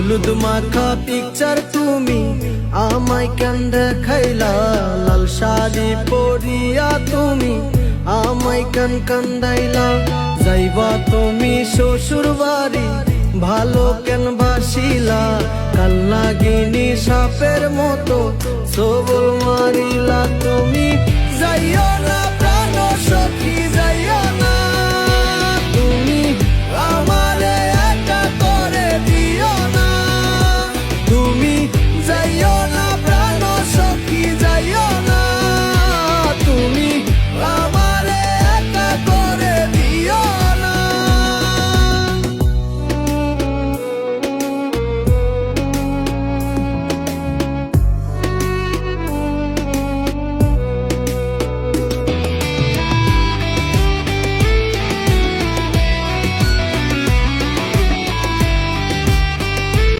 হলুদ মাখা পিকচার তুমি আমায় কেন দেখাইলা? লাল শাড়ি পরিয়া তুমি আমায় কান কান্দাইলা? যাইবা তুমি শ্বশুর বাড়ি, ভালো কেন বাসিলা? কাল নাগিনী সাপের মতো সবল মারিলা তুমি